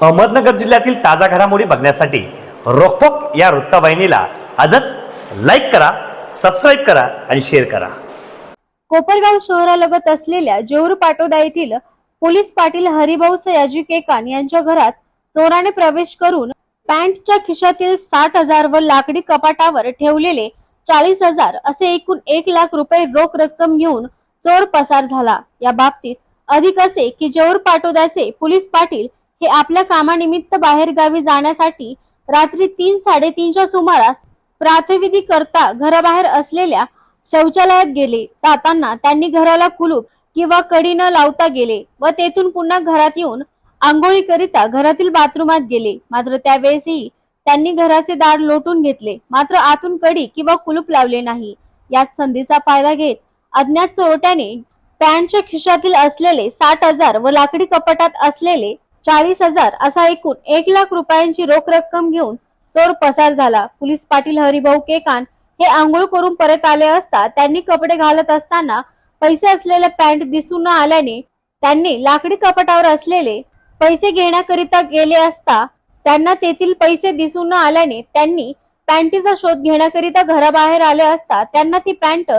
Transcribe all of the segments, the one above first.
अहमदनगर जिल्ह्यातील ताजा घडामोडी बघण्यासाठी रोखोक या वृत्तवाहिनीला आजच लाईक करा सबस्क्राईब करा आणि शेअर करा. कोपरगाव शहरालगत असलेल्या जेऊर पाटोदा येथील पोलीस पाटील हरिभाऊ सयाजी केकान यांच्या घरात चोराने प्रवेश करून पॅन्टच्या खिशातील साठ हजार व लाकडी कपाटावर ठेवलेले चाळीस हजार असे एकूण एक लाख रुपये रोख रक्कम घेऊन चोर पसार झाला. या बाबतीत अधिक असे की जेऊर पाटोद्याचे पोलीस पाटील हे आपल्या कामानिमित्त बाहेर गावी जाण्यासाठी रात्री तीन साडेतीनच्या सुमारास प्रातविधी करता घराबाहेर असलेल्या शौचालयात गेले. जाताना त्यांनी घराला कुलूप किंवा कडी न लावता गेले व तेथून पुन्हा घरात येऊन आंघोळी करिता घरातील बाथरूमात गेले. मात्र त्यावेळेसही त्यांनी घराचे दार लोटून घेतले. मात्र आतून कडी किंवा कुलूप लावले नाही. यात संधीचा फायदा घेत अज्ञात चोरट्याने पॅन्टच्या खिशातील असलेले साठ हजार व लाकडी कपाटात असलेले चाळीस हजार असा एकूण एक लाख रुपयांची रोख रक्कम घेऊन चोर पसार झाला. पोलीस पाटील हरिभाऊ केकान हे आंघोळ करून परत आले असता त्यांनी कपडे घालत असताना पैसे असलेले पॅन्ट दिसून न आल्याने त्यांनी लाकडी कपाटावर असलेले पैसे घेण्याकरिता गेले असता त्यांना तेथील पैसे दिसून न आल्याने त्यांनी पॅन्टीचा शोध घेण्याकरिता घराबाहेर आले असता त्यांना ती पॅन्ट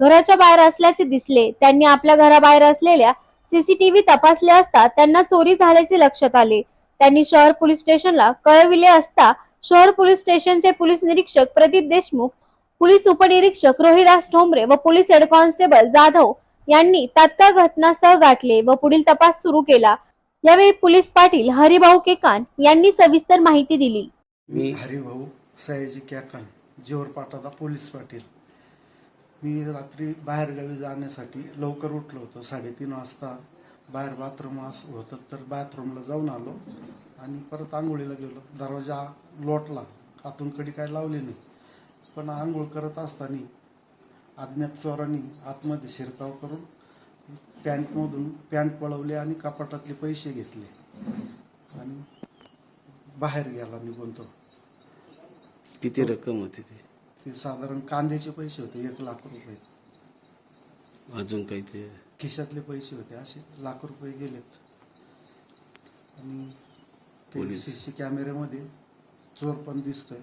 घराच्या बाहेर असल्याचे दिसले. त्यांनी आपल्या घराबाहेर असलेल्या सीसीटीव्ही तपासले असता त्यांना चोरी झाल्याचे लक्षात आले. त्यांनी शहर पोलीस स्टेशनला कळविले असता शहर पोलीस स्टेशनचे पोलीस निरीक्षक प्रदीप देशमुख पोलीस उपनिरीक्षक रोहिदास ठोंबरे व पोलीस हेड कॉन्स्टेबल जाधव यांनी तात्काळ घटनास्थळ गाठले व पुढील तपास सुरू केला. यावेळी पोलीस पाटील हरिभाऊ केकान यांनी सविस्तर माहिती दिली. मी हरिभाऊ सयाजी केकान जेवर पाटादा पोलीस पाटील. मी रात्री बाहेरगावी जाण्यासाठी लवकर उठलो होतो साडेतीन वाजता. बाहेर बाथरूम होतं तर बाथरूमला जाऊन आलो आणि परत आंघोळीला गेलो. दरवाजा लोटला. आतून कडी काय लावली नाही. पण आंघोळ करत असताना अज्ञात चोरांनी आतमध्ये शिरकाव करून पॅन्टमधून पॅन्ट पळवले आणि कपाटातले पैसे घेतले. आणि बाहेर गेला निघून तो. किती रक्कम होती ती? ते साधारण कांद्याचे पैसे होते एक लाख रुपये. अजून काही ते? खिशातले पैसे होते असे लाख रुपये गेलेत. आणि ते पोलीस. सी सी कॅमेऱ्यामध्ये चोर पण दिसतोय.